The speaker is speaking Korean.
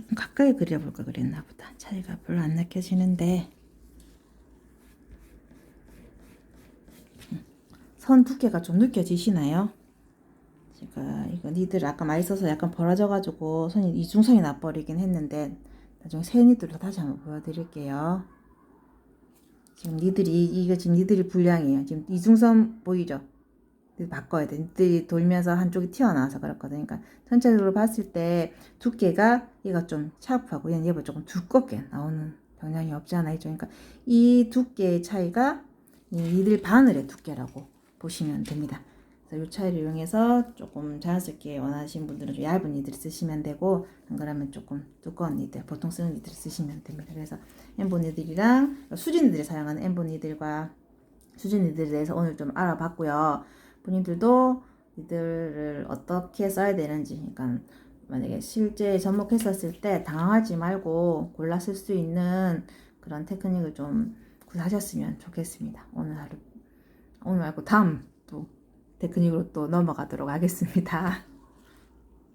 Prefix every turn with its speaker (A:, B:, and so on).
A: 조금 가까이 그려볼까 그랬나 보다. 차이가 별로 안 느껴지는데. 음, 선 두께가 좀 느껴지시나요? 제가 이거 니들 아까 많이 써서 약간 벌어져가지고 손이 이중성이 나버리긴 했는데 나중에 새 니들로 다시 한번 보여드릴게요. 지금 니들이 이거 지금 니들이 불량이에요. 지금 이중선 보이죠? 니들 바꿔야 돼. 니들이 돌면서 한쪽이 튀어나와서 그렇거든요. 그러니까 전체적으로 봤을 때 두께가 얘가 좀 샤프하고 얘는 얘보다 조금 두껍게 나오는 경향이 없지 않아 있죠. 그러니까 이 두께의 차이가 이 니들 바늘의 두께라고 보시면 됩니다. 그래서 이 차이를 이용해서 조금 자연스럽게 원하시는 분들은 좀 얇은 니들 쓰시면 되고 안 그러면 조금 두꺼운 니들 보통 쓰는 니들 쓰시면 됩니다. 그래서 엠본 니들이랑 수진 니들이 사용하는 엠본 니들과 수진 니들에 대해서 오늘 좀 알아봤고요. 본인들도 니들을 어떻게 써야 되는지 그러니까 만약에 실제 접목했었을 때 당황하지 말고 골라 쓸 수 있는 그런 테크닉을 좀 구사하셨으면 좋겠습니다. 오늘 하루 오늘 말고 다음 또 테크닉으로 또 넘어가도록 하겠습니다.